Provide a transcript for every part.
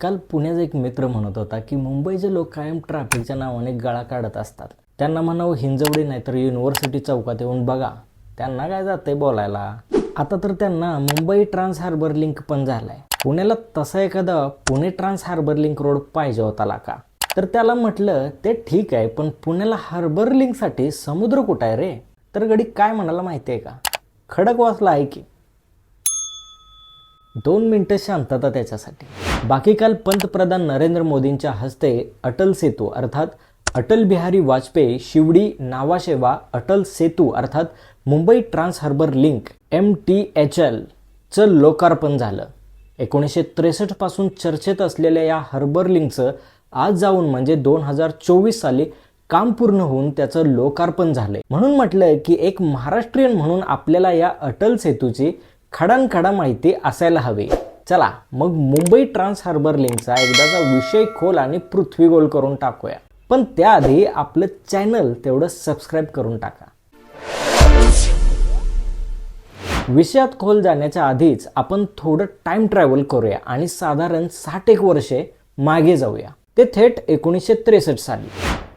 काल पुण्याचा एक मित्र म्हणत होता की मुंबईचे लोक कायम ट्रॅफिकच्या नावाने गळा काढत असतात. त्यांना म्हणावं हिंजवडी नाही तर युनिव्हर्सिटी चौकात येऊन बघा. त्यांना काय जाते बोलायला? आता तर त्यांना मुंबई ट्रान्स हार्बर लिंक पण झालाय. पुण्याला तसा एखादा Pune trans harbour link road पाहिजे होता का तर त्याला म्हटलं ते ठीक आहे पण पुण्याला हार्बर लिंकसाठी समुद्र कुठं आहे रे? तर गडी काय म्हणाला माहिती आहे का? खडक वाचला आहे की. दोन मिनिटं शांतता त्याच्यासाठी. बाकी काल पंतप्रधान नरेंद्र मोदींच्या हस्ते अटल सेतू अर्थात अटल बिहारी वाजपेयी शिवडी नावाशेवा अटल सेतू अर्थात Mumbai trans harbour link M T H L चं लोकार्पण झालं. एकोणीसशे त्रेसष्टपासून चर्चेत असलेल्या या हार्बर लिंकचं आज जाऊन म्हणजे दोन हजार चोवीस साली काम पूर्ण होऊन त्याचं लोकार्पण झालंय. म्हणून म्हटलंय की एक महाराष्ट्रीयन म्हणून आपल्याला या अटल सेतूची खडानखडा माहिती असायला हवी. चला मग मुंबई ट्रान्स हार्बर लिंकचा एकदाचा विषय खोल आणि पृथ्वी गोल करून टाकूया. पण त्याआधी आपलं चॅनल तेवढं सबस्क्राईब करून टाका. विषयात खोल जाण्याच्या आधीच आपण थोडं टाइम ट्रॅव्हल करूया आणि साधारण साठ एक वर्षे मागे जाऊया. ते थेट एकोणीसशे त्रेसष्ट साली.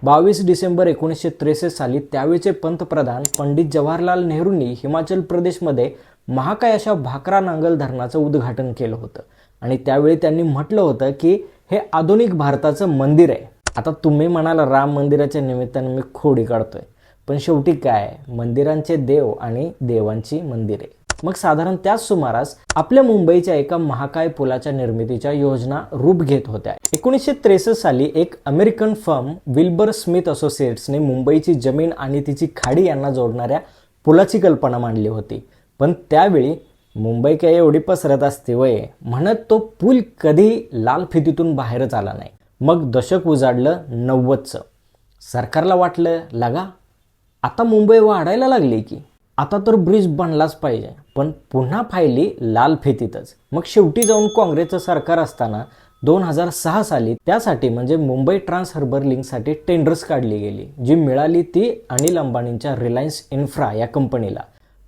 बावीस डिसेंबर एकोणीसशे त्रेसष्ट साली त्यावेळचे पंतप्रधान पंडित जवाहरलाल नेहरूंनी हिमाचल प्रदेशमध्ये महाकाय अशा भाकरा नांगल धरणाचं उद्घाटन केलं होतं. आणि त्यावेळी त्यांनी म्हटलं होतं की हे आधुनिक भारताचं मंदिर आहे. आता तुम्ही म्हणाल राम मंदिराच्या निमित्ताने मी खोडी काढतोय. पण शेवटी काय? मंदिरांचे देव आणि देवांची मंदिरे मग साधारण त्याच सुमारास आपल्या मुंबईच्या एका महाकाय पुलाच्या निर्मितीच्या योजना रूप घेत होत्या. एकोणीसशे त्रेसष्ट साली एक अमेरिकन फर्म विल्बर स्मिथ असोसिएट्सने मुंबईची जमीन आणि तिची खाडी यांना जोडणाऱ्या पुलाची कल्पना मांडली होती. पण त्यावेळी मुंबई काय एवढी पसरत असते वय? म्हणत तो पूल कधी लाल फितीतून बाहेरच आला नाही. मग दशक उजाडलं नव्वदचं. सरकारला वाटलं लगा आता मुंबई वाढायला लागली की? आता तर ब्रिज बनलाच पाहिजे. पण पुन्हा फायली लाल फेतीतच. मग शेवटी जाऊन काँग्रेसचं सरकार असताना दोन हजार सहा साली त्यासाठी म्हणजे मुंबई ट्रान्स हार्बर लिंकसाठी टेंडर्स काढली गेली. जी मिळाली ती अनिल अंबानींच्या रिलायन्स इन्फ्रा या कंपनीला.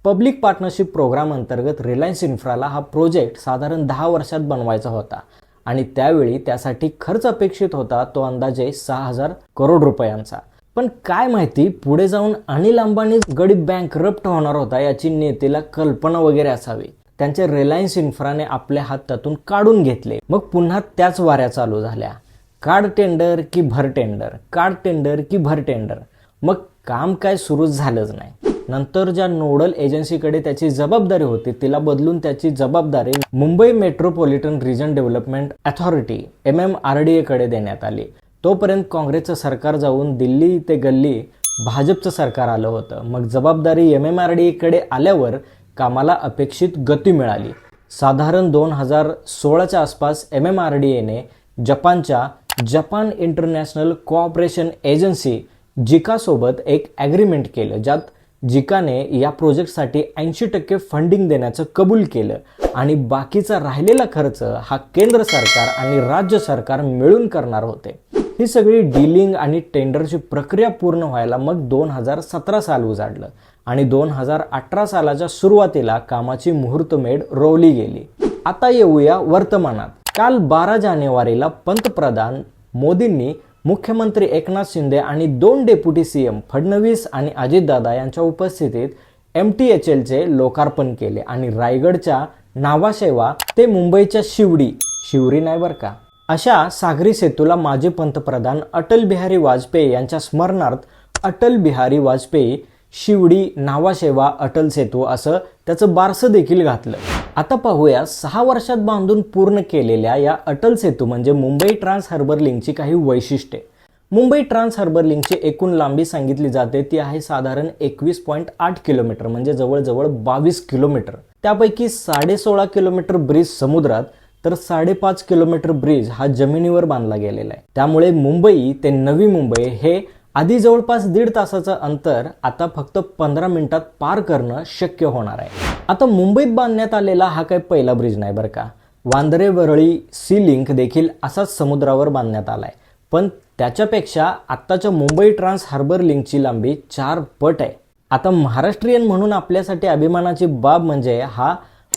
पब्लिक पार्टनरशिप प्रोग्राम अंतर्गत रिलायन्स इन्फ्राला हा प्रोजेक्ट साधारण दहा वर्षात बनवायचा होता. आणि त्यावेळी त्यासाठी खर्च अपेक्षित होता तो अंदाजे सहा हजार करोड रुपयांचा. पण काय माहिती पुढे जाऊन अनिल अंबानी बँक बँकरप्ट होणार होता याची नेतेला कल्पना वगैरे असावी. त्यांच्या रिलायन्स इन्फ्राने आपल्या हातातून काढून घेतले. मग पुन्हा त्याच वाऱ्या चालू झाल्या. कार्ड टेंडर की भर टेंडर कार्ड टेंडर की भर टेंडर मग काम काय सुरूच झालंच नाही. नंतर ज्या नोडल एजन्सीकडे त्याची जबाबदारी होती तिला बदलून त्याची जबाबदारी Mumbai metropolitan region development authority M M R D एकडे देण्यात आली. तोपर्यंत काँग्रेसचं सरकार जाऊन दिल्ली ते गल्ली भाजपचं सरकार आलं होतं. मग जबाबदारी एम एम आर डीकडे आल्यावर कामाला अपेक्षित गती मिळाली. साधारण दोन हजार सोळाच्या आसपास एम एम आर डी एने जपानच्या जपान इंटरनॅशनल कोऑपरेशन एजन्सी जिकासोबत एक ॲग्रीमेंट केलं ज्यात जिकाने या प्रोजेक्टसाठी ऐंशी टक्के फंडिंग देण्याचं कबूल केलं. आणि बाकीचा राहिलेला खर्च हा केंद्र सरकार आणि राज्य सरकार मिळून करणार होते. ही सगळी डीलिंग आणि टेंडरची प्रक्रिया पूर्ण व्हायला मग दोन हजार सतरा साल उजाडलं. आणि दोन हजार अठरा सालाच्या सुरुवातीला कामाची मुहूर्तमेढ रोवली गेली. आता येऊया वर्तमानात. काल बारा जानेवारीला पंतप्रधान मोदींनी मुख्यमंत्री एकनाथ शिंदे आणि दोन डेप्युटी सीएम फडणवीस आणि अजितदादा यांच्या उपस्थितीत एम टी एच एलचे लोकार्पण केले आणि रायगडच्या नावाशेवा ते मुंबईच्या शिवडी शिवरी नाही बरं का? अशा सागरी सेतूला माजी पंतप्रधान अटल बिहारी वाजपेयी यांच्या स्मरणार्थ अटल बिहारी वाजपेयी शिवडी नावाशेवा अटल सेतू असं त्याचं बारसं देखील घातलं. आता पाहूया सहा वर्षात बांधून पूर्ण केलेल्या या अटल सेतू म्हणजे मुंबई ट्रान्स हार्बर लिंकची काही वैशिष्ट्ये. मुंबई ट्रान्स हार्बर लिंकची एकूण लांबी सांगितली जाते ती आहे साधारण एकवीस पॉईंट आठ किलोमीटर म्हणजे जवळजवळ बावीस किलोमीटर. त्यापैकी साडे सोळा किलोमीटर ब्रिज समुद्रात तर साडेपाच किलोमीटर ब्रिज हा जमिनीवर बांधला गेलेला आहे. त्यामुळे मुंबई ते नवी मुंबई हे आधी जवळपास दीड तासाचं अंतर आता फक्त पंधरा मिनिटात पार करणं शक्य होणार आहे. आता मुंबईत बांधण्यात आलेला हा काही पहिला ब्रिज नाही बरं का. वांद्रे वरळी सी लिंक देखील असाच समुद्रावर बांधण्यात आलाय. पण त्याच्यापेक्षा आत्ताच्या मुंबई ट्रान्स हार्बर लिंकची लांबी चार पट आहे. आता महाराष्ट्रीयन म्हणून आपल्यासाठी अभिमानाची बाब म्हणजे हा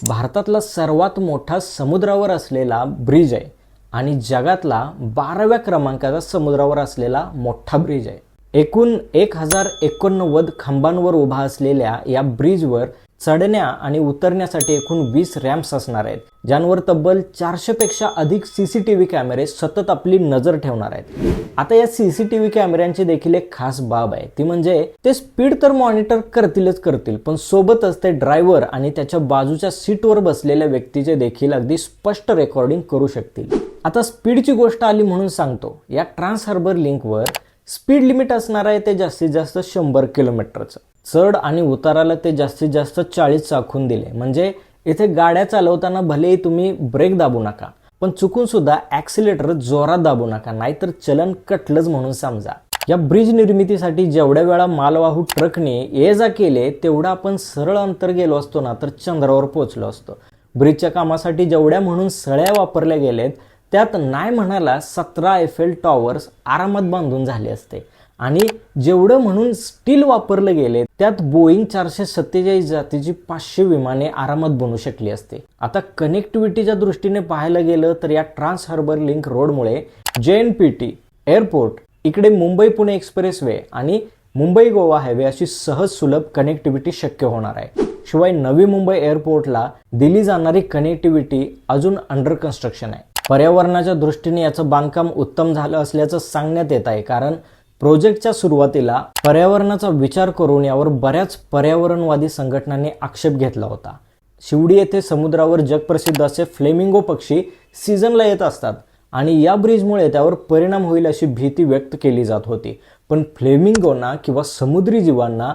भारतातला सर्वात मोठा समुद्रावर असलेला ब्रिज आहे. आणि जगातला बाराव्या क्रमांकाचा समुद्रावर असलेला मोठा ब्रिज आहे. एकूण एक हजार एकोणनव्वद खांबांवर उभा असलेल्या या ब्रिजवर चढण्या आणि उतरण्यासाठी एकूण वीस रॅम्प्स असणार आहेत. ज्यांवर तब्बल चारशे पेक्षा अधिक सीसीटीव्ही कॅमेरे सतत आपली नजर ठेवणार आहेत. आता या सीसीटीव्ही कॅमेऱ्यांची देखील एक खास बाब आहे. ती म्हणजे ते स्पीड तर मॉनिटर करतीलच करतील पण सोबतच ते ड्रायव्हर आणि त्याच्या बाजूच्या सीटवर बसलेल्या व्यक्तीचे देखील अगदी स्पष्ट रेकॉर्डिंग करू शकतील. आता स्पीडची गोष्ट आली म्हणून सांगतो. या ट्रान्स हार्बर लिंकवर स्पीड लिमिट असणार आहे ते जास्तीत जास्त शंभर किलोमीटरचं. चढ आणि उताराला ते जास्तीत जास्त चाळीस चाखून दिले. म्हणजे येथे गाड्या चालवताना भलेही तुम्ही ब्रेक दाबू नका पण चुकून सुद्धा ॲक्सिलेटर जोरात दाबू नका नाहीतर चलन कटलंच म्हणून समजा. या ब्रिज निर्मितीसाठी जेवढ्या वेळा मालवाहू ट्रकने ये जा केले तेवढं आपण सरळ अंतर गेलो असतो ना तर चंद्रावर पोहोचलो असतो. ब्रिजच्या कामासाठी जेवढ्या म्हणून सळ्या वापरल्या गेलेत त्यात नाही म्हणाला सतरा एफेल टॉवर्स आरामात बांधून झाले असते. आणि जेवढं म्हणून स्टील वापरलं गेले त्यात बोईंग चारशे सत्तेचाळीस जातीची पाचशे विमाने आरामात बनू शकली असते. आता कनेक्टिव्हिटीच्या दृष्टीने पाहायला गेलं तर या ट्रान्स हार्बर लिंक रोडमुळे जे एन पी टी एअरपोर्ट इकडे मुंबई पुणे एक्सप्रेसवे आणि मुंबई गोवा हायवे अशी सहज सुलभ कनेक्टिव्हिटी शक्य होणार आहे. शिवाय नवी मुंबई एअरपोर्टला दिली जाणारी कनेक्टिव्हिटी अजून अंडर कन्स्ट्रक्शन आहे. पर्यावरणाच्या दृष्टीने याचं बांधकाम उत्तम झालं असल्याचं सांगण्यात येत आहे कारण प्रोजेक्टच्या सुरुवातीला पर्यावरणाचा विचार करून यावर बऱ्याच पर्यावरणवादी संघटनांनी आक्षेप घेतला होता. शिवडी येथे समुद्रावर जगप्रसिद्ध असे फ्लेमिंगो पक्षी सीझनला येत असतात आणि या ब्रिजमुळे त्यावर परिणाम होईल अशी भीती व्यक्त केली जात होती. पण फ्लेमिंगोना किंवा समुद्री जीवांना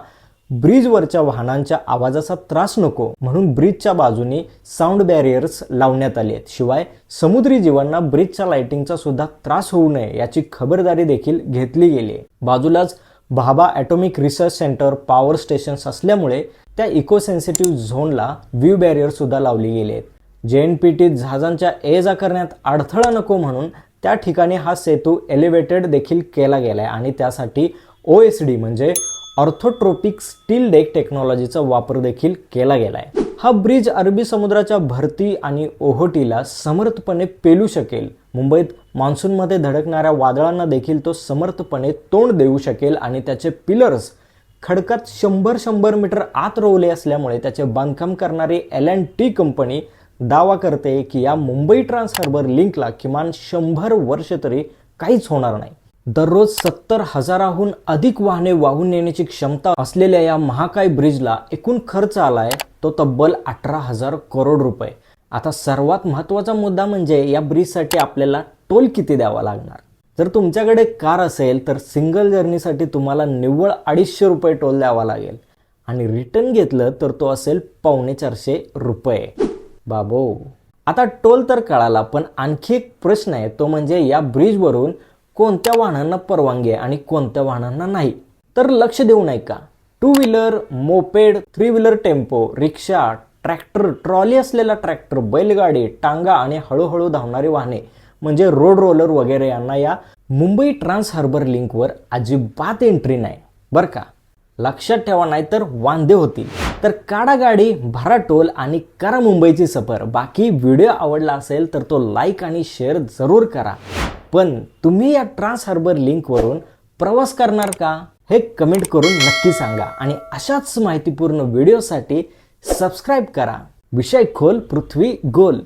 ब्रिजवरच्या वाहनांच्या आवाजाचा त्रास नको म्हणून ब्रिजच्या बाजूने साऊंड बॅरियर्स लावण्यात आले आहेत. शिवाय समुद्री जीवांना ब्रिजच्या लाइटिंगचा सुद्धा त्रास होऊ नये याची खबरदारी देखील घेतली गेली आहे. बाजूलाच Bhabha atomic research centre power stations असल्यामुळे त्या इको सेन्सिटिव्ह झोनला व्ह्यू बॅरियर सुद्धा लावली गेली आहेत. जे एन पी टीत जहाजांच्या ये जा करण्यात अडथळा नको म्हणून त्या ठिकाणी हा सेतू एलिव्हेटेड देखील केला गेलाय आणि त्यासाठी ओ एस डी म्हणजे ऑर्थोट्रोपिक स्टील डेक टेक्नॉलॉजीचा वापर देखील केला गेलाय. हा ब्रिज अरबी समुद्राच्या भरती आणि ओहोटीला समर्थपणे पेलू शकेल. मुंबईत मान्सूनमध्ये धडकणाऱ्या वादळांना देखील तो समर्थपणे तोंड देऊ शकेल आणि त्याचे पिलर्स खडकात शंभर शंभर मीटर आत रोवले असल्यामुळे त्याचे बांधकाम करणारी एल अँड टी कंपनी दावा करते की या मुंबई ट्रान्स हार्बर लिंकला किमान शंभर वर्ष तरी काहीच होणार नाही. दररोज सत्तर हजाराहून अधिक वाहने वाहून नेण्याची क्षमता असलेल्या या महाकाय ब्रिजला एकूण खर्च आलाय तो तब्बल अठरा हजार करोड रुपये. आता सर्वात महत्त्वाचा मुद्दा म्हणजे या ब्रिजसाठी आपल्याला टोल किती द्यावा लागणार? जर तुमच्याकडे कार असेल तर सिंगल जर्नीसाठी तुम्हाला निव्वळ अडीचशे रुपये टोल द्यावा लागेल. आणि रिटर्न घेतलं तर तो असेल पावणे चारशे रुपये. बाबो. आता टोल तर कळाला पण आणखी एक प्रश्न आहे तो म्हणजे या ब्रिजवरून कोणत्या वाहनांना परवानगी आहे आणि कोणत्या वाहनांना नाही? तर लक्ष देऊ ऐका का two wheeler moped three wheeler tempo rickshaw tractor trolley असलेला ट्रॅक्टर बैलगाडी टांगा आणि हळूहळू धावणारी वाहने म्हणजे रोड रोलर वगैरे यांना या मुंबई ट्रान्स हार्बर लिंकवर अजिबात एंट्री नाही. बरं का? लक्षात ठेवा नाही तर वांदे होतील. तर काढा गाडी भरा टोल आणि करा मुंबईची सफर. बाकी व्हिडिओ आवडला असेल तर तो लाईक आणि शेअर जरूर करा. पण तुम्ही या ट्रान्स हार्बर लिंकवरून प्रवास करणार का? हे कमेंट करून नक्की सांगा. आणि अशाच माहितीपूर्ण व्हिडिओसाठी सबस्क्राईब करा. विषय खोल पृथ्वी गोल.